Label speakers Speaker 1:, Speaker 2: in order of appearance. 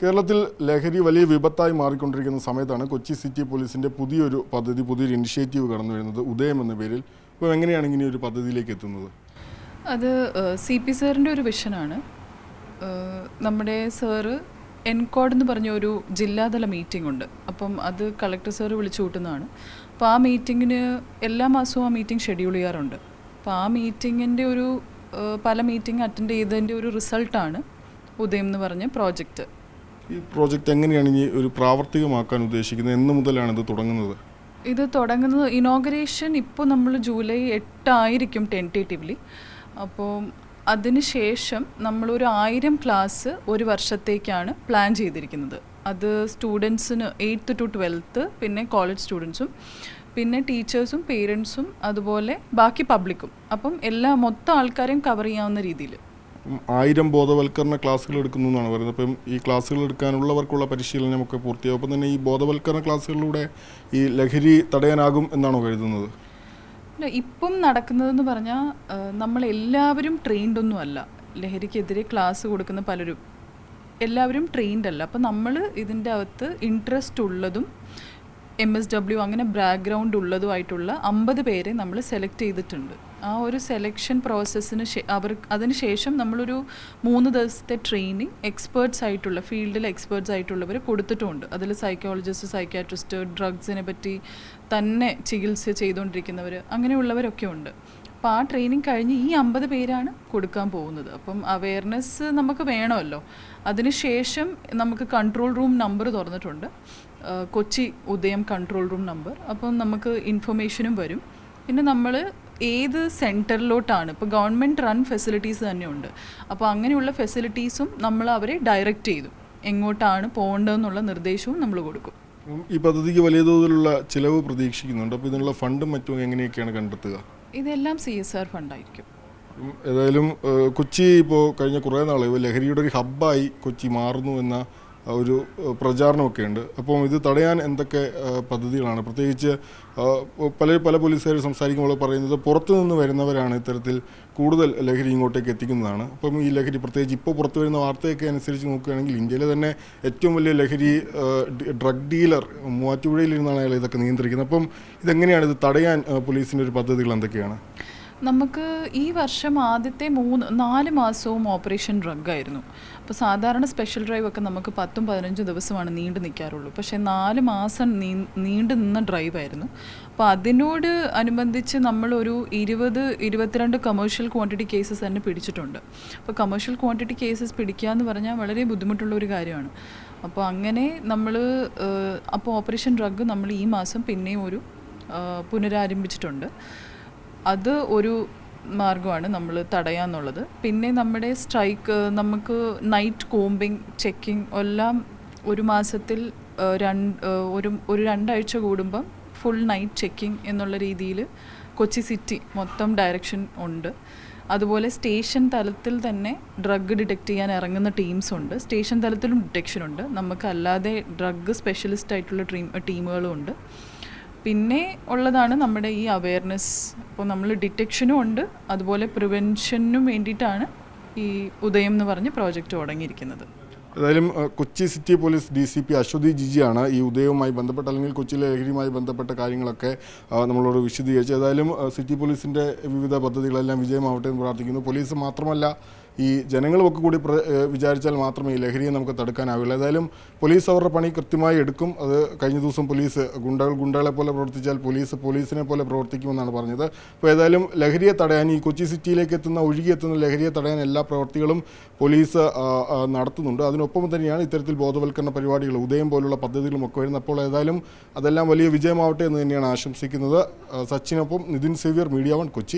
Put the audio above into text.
Speaker 1: കേരളത്തിൽ ലഹരി വലിയ വിപത്തായി മാറിക്കൊണ്ടിരിക്കുന്ന സമയത്താണ് കൊച്ചി സിറ്റി പോലീസിന്റെ പുതിയൊരു പദ്ധതി പുതിയൊരു ഇനിഷ്യേറ്റീവ് കടന്നു വരുന്നത്. ഉദയം എന്ന പേരിൽ. അപ്പോൾ എങ്ങനെയാണ് ഇങ്ങനെ ഒരു പദ്ധതിയിലേക്ക് എത്തുന്നത്?
Speaker 2: അത് സി പി സാറിന്റെ ഒരു വിഷനാണ്. നമ്മുടെ സാറ് എൻകോഡ് എന്ന് പറഞ്ഞ ഒരു ജില്ലാതല മീറ്റിംഗ് ഉണ്ട്. അപ്പം അത് കളക്ടർ സാറ് വിളിച്ചു കൂട്ടുന്നതാണ്. അപ്പോൾ ആ മീറ്റിങ്ങിന് എല്ലാ മാസവും ആ മീറ്റിംഗ് ഷെഡ്യൂൾ ചെയ്യാറുണ്ട്. അപ്പോൾ ആ മീറ്റിങ്ങിന്റെ ഒരു പല മീറ്റിംഗ് അറ്റൻഡ് ചെയ്തതിന്റെ ഒരു റിസൾട്ടാണ് ഉദയം എന്ന് പറഞ്ഞ പ്രോജക്റ്റ്
Speaker 1: ഈ പ്രോജക്റ്റ് എങ്ങനെയാണ് ഇനി ഒരു പ്രാവർത്തികമാക്കാൻ ഉദ്ദേശിക്കുന്നത്? എന്ന് മുതലാണ് ഇത് തുടങ്ങുന്നത്.
Speaker 2: ഇത് തുടങ്ങുന്നത് ഇനോഗ്രേഷൻ ഇപ്പോൾ നമ്മൾ ജൂലൈ എട്ടായിരിക്കും ടെന്റേറ്റീവ്ലി അപ്പോൾ അതിന് ശേഷം നമ്മളൊരു ആയിരം ക്ലാസ് ഒരു വർഷത്തേക്കാണ് പ്ലാൻ ചെയ്തിരിക്കുന്നത്. അത് സ്റ്റുഡൻസിന് എയ്ത്ത് ടു ട്വൽത്ത് പിന്നെ കോളേജ് സ്റ്റുഡൻസും പിന്നെ ടീച്ചേഴ്സും പേരൻസും അതുപോലെ ബാക്കി പബ്ലിക്കും അപ്പം എല്ലാ മൊത്തം ആൾക്കാരെയും കവർ ചെയ്യാവുന്ന രീതിയിൽ.
Speaker 1: ആയിരം ബോധവൽക്കരണ ക്ലാസ്സുകൾ എടുക്കുന്നു എന്നാണ് പറയുന്നത്. അപ്പം ഈ ക്ലാസ്സുകൾ എടുക്കാനുള്ളവർക്കുള്ള പരിശീലനമൊക്കെ പൂർത്തിയാവും അപ്പം തന്നെ ഈ ബോധവൽക്കരണ ക്ലാസ്സുകളിലൂടെ ഈ ലഹരി തടയാനാകും എന്നാണോ കരുതുന്നത്?
Speaker 2: ഇപ്പം നടക്കുന്നതെന്ന് പറഞ്ഞാൽ നമ്മളെല്ലാവരും ട്രെയിൻഡ് ഒന്നും അല്ല. ലഹരിക്കെതിരെ ക്ലാസ് കൊടുക്കുന്ന പലരും. എല്ലാവരും ട്രെയിൻഡ് അല്ല. അപ്പം നമ്മൾ ഇതിന്റെ അകത്ത് ഇൻട്രസ്റ്റ് ഉള്ളതും എം എസ് ഡബ്ല്യു അങ്ങനെ ബാക്ക്ഗ്രൗണ്ട് ഉള്ളതുമായിട്ടുള്ള അമ്പത് പേരെ നമ്മൾ സെലക്ട് ചെയ്തിട്ടുണ്ട്. ആ ഒരു സെലക്ഷൻ പ്രോസസ്സിന് അവർ അതിന് ശേഷം നമ്മളൊരു മൂന്ന് ദിവസത്തെ ട്രെയിനിങ് എക്സ്പേർട്സ് ആയിട്ടുള്ള ഫീൽഡിൽ എക്സ്പേർട്സ് ആയിട്ടുള്ളവർ കൊടുത്തിട്ടുമുണ്ട് അതിൽ സൈക്കോളജിസ്റ്റ് സൈക്കാട്രിസ്റ്റ് ഡ്രഗ്സിനെ പറ്റി തന്നെ ചികിത്സ ചെയ്തുകൊണ്ടിരിക്കുന്നവർ അങ്ങനെയുള്ളവരൊക്കെ ഉണ്ട്. അപ്പോൾ ആ ട്രെയിനിങ് കഴിഞ്ഞ് ഈ അമ്പത് പേരാണ് കൊടുക്കാൻ പോകുന്നത്. അപ്പം അവയർനെസ് നമുക്ക് വേണമല്ലോ. അതിനുശേഷം നമുക്ക് കൺട്രോൾ റൂം നമ്പർ തുറന്നിട്ടുണ്ട്. കൊച്ചി ഉദയം കൺട്രോൾ റൂം നമ്പർ അപ്പം നമുക്ക് ഇൻഫർമേഷനും വരും. പിന്നെ നമ്മൾ ഏത് സെന്ററിലോട്ടാണ് ഇപ്പോൾ ഗവൺമെന്റ് റൺ ഫെസിലിറ്റീസ് തന്നെയുണ്ട് അപ്പോൾ അങ്ങനെയുള്ള ഫെസിലിറ്റീസും നമ്മൾ അവരെ ഡയറക്റ്റ് ചെയ്തു. എങ്ങോട്ടാണ് പോകേണ്ടതെന്നുള്ള നിർദ്ദേശവും നമ്മൾ കൊടുക്കും.
Speaker 1: ഈ പദ്ധതിക്ക് വലിയ തോതിലുള്ള ചിലവ് പ്രതീക്ഷിക്കുന്നുണ്ട്. അപ്പോൾ ഇതിനുള്ള ഫണ്ടും മറ്റും എങ്ങനെയൊക്കെയാണ് കണ്ടെത്തുക?
Speaker 2: ഇതെല്ലാം സി എസ് ആർ ഫണ്ടായിരിക്കും.
Speaker 1: ഏതായാലും കൊച്ചി ഇപ്പോൾ കഴിഞ്ഞ കുറേ നാൾ ലഹരിയുടെ ഒരു ഹബ്ബായി കൊച്ചി മാറുന്നു എന്ന ഒരു പ്രചാരണമൊക്കെ ഉണ്ട്. അപ്പം ഇത് തടയാൻ എന്തൊക്കെ പദ്ധതികളാണ്? പ്രത്യേകിച്ച് പല പല പോലീസുകാർ സംസാരിക്കുമ്പോൾ പറയുന്നത് പുറത്തുനിന്ന് വരുന്നവരാണ് ഇത്തരത്തിൽ കൂടുതൽ ലഹരി ഇങ്ങോട്ടേക്ക് എത്തിക്കുന്നതാണ്. അപ്പം ഈ ലഹരി പ്രത്യേകിച്ച് ഇപ്പോൾ പുറത്തു വരുന്ന വാർത്തയൊക്കെ അനുസരിച്ച് നോക്കുകയാണെങ്കിൽ ഇന്ത്യയിലെ തന്നെ ഏറ്റവും വലിയ ലഹരി ഡ്രഗ് ഡീലർ മൂവാറ്റുപുഴയിലിരുന്നാണ് അയാൾ ഇതൊക്കെ നിയന്ത്രിക്കുന്നത്. അപ്പം ഇതെങ്ങനെയാണ് ഇത് തടയാൻ പോലീസിന്റെ ഒരു പദ്ധതികൾ എന്തൊക്കെയാണ്?
Speaker 2: നമുക്ക് ഈ വർഷം ആദ്യത്തെ മൂന്ന് നാല് മാസവും ഓപ്പറേഷൻ ഡ്രഗ് ആയിരുന്നു. അപ്പോൾ സാധാരണ സ്പെഷ്യൽ ഡ്രൈവ് ഒക്കെ നമുക്ക് പത്തും പതിനഞ്ചും ദിവസമാണ് നീണ്ടു നിൽക്കാറുള്ളൂ പക്ഷേ നാല് മാസം നീ നീണ്ടു നിന്ന ഡ്രൈവായിരുന്നു അപ്പോൾ അതിനോട് അനുബന്ധിച്ച് നമ്മളൊരു ഇരുപത് ഇരുപത്തിരണ്ട് കമേഴ്ഷ്യൽ ക്വാണ്ടിറ്റി കേസസ് തന്നെ പിടിച്ചിട്ടുണ്ട്. അപ്പോൾ കമേഴ്ഷ്യൽ ക്വാണ്ടിറ്റി കേസസ് പിടിക്കുക എന്ന് പറഞ്ഞാൽ വളരെ ബുദ്ധിമുട്ടുള്ള ഒരു കാര്യമാണ്. അപ്പോൾ അങ്ങനെ നമ്മൾ അപ്പോൾ ഓപ്പറേഷൻ ഡ്രഗ് നമ്മൾ ഈ മാസം പിന്നെയും ഒരു പുനരാരംഭിച്ചിട്ടുണ്ട്. അത് ഒരു മാർഗമാണ് നമ്മൾ തടയാന്നുള്ളത്. പിന്നെ നമ്മുടെ സ്ട്രൈക്ക് നമുക്ക് നൈറ്റ് കോമ്പിങ് ചെക്കിംഗ് എല്ലാം ഒരു മാസത്തിൽ രണ്ട് ഒരു ഒരു രണ്ടാഴ്ച കൂടുമ്പം ഫുൾ നൈറ്റ് ചെക്കിംഗ് എന്നുള്ള രീതിയിൽ കൊച്ചി സിറ്റി മൊത്തം ഡയറക്ഷൻ ഉണ്ട്. അതുപോലെ സ്റ്റേഷൻ തലത്തിൽ തന്നെ ഡ്രഗ് ഡിറ്റക്റ്റ് ചെയ്യാൻ ഇറങ്ങുന്ന ടീംസ് ഉണ്ട്. സ്റ്റേഷൻ തലത്തിലും ഡിറ്റക്ഷൻ ഉണ്ട്. നമുക്ക് അല്ലാതെ ഡ്രഗ് സ്പെഷ്യലിസ്റ്റ് ആയിട്ടുള്ള ടീം ടീമുകളും ഉണ്ട്. പിന്നെ ഉള്ളതാണ് നമ്മുടെ ഈ അവയർനെസ് അപ്പോൾ നമ്മൾ ഡിറ്റക്ഷനും ഉണ്ട്. അതുപോലെ പ്രിവെൻഷനും വേണ്ടിയിട്ടാണ് ഈ ഉദയം എന്ന് പറഞ്ഞ പ്രോജക്റ്റ് തുടങ്ങിയിരിക്കുന്നത്.
Speaker 1: ഏതായാലും Kochi city police D C P Aswathi ജിജിയാണ് ഈ ഉദയവുമായി ബന്ധപ്പെട്ട അല്ലെങ്കിൽ കൊച്ചിയിലെ ലഹരിയുമായി ബന്ധപ്പെട്ട കാര്യങ്ങളൊക്കെ നമ്മളോട് വിശദീകരിച്ചു ഏതായാലും സിറ്റി പോലീസിന്റെ വിവിധ പദ്ധതികളെല്ലാം വിജയമാവട്ടെ എന്ന് പ്രാർത്ഥിക്കുന്നു. പോലീസ് മാത്രമല്ല ഈ ജനങ്ങളുമൊക്കെ കൂടി വിചാരിച്ചാൽ മാത്രമേ ഈ ലഹരിയെ നമുക്ക് തടുക്കാനാവുള്ളൂ ഏതായാലും പോലീസ് അവരുടെ പണി കൃത്യമായി എടുക്കും. അത് കഴിഞ്ഞ ദിവസം പോലീസ് ഗുണ്ടകൾ ഗുണ്ടകളെ പോലെ പ്രവർത്തിച്ചാൽ പോലീസ് പോലീസിനെ പോലെ പ്രവർത്തിക്കുമെന്നാണ് പറഞ്ഞത്. അപ്പോൾ ഏതായാലും ലഹരിയെ തടയാൻ ഈ കൊച്ചി സിറ്റിയിലേക്ക് എത്തുന്ന ഒഴുകിയെത്തുന്ന ലഹരിയെ തടയാൻ എല്ലാ പ്രവർത്തികളും പോലീസ് നടത്തുന്നുണ്ട്. അതിനൊപ്പം തന്നെയാണ് ഇത്തരത്തിൽ ബോധവൽക്കരണ പരിപാടികൾ ഉദയം പോലുള്ള പദ്ധതികളും ഒക്കെ വരുന്നത്. അപ്പോൾ ഏതായാലും അതെല്ലാം വലിയ വിജയമാവട്ടെ എന്ന് തന്നെയാണ് ആശംസിക്കുന്നത്. സച്ചിനൊപ്പം നിതിൻ സേവ്യർ മീഡിയ വൺ കൊച്ചി.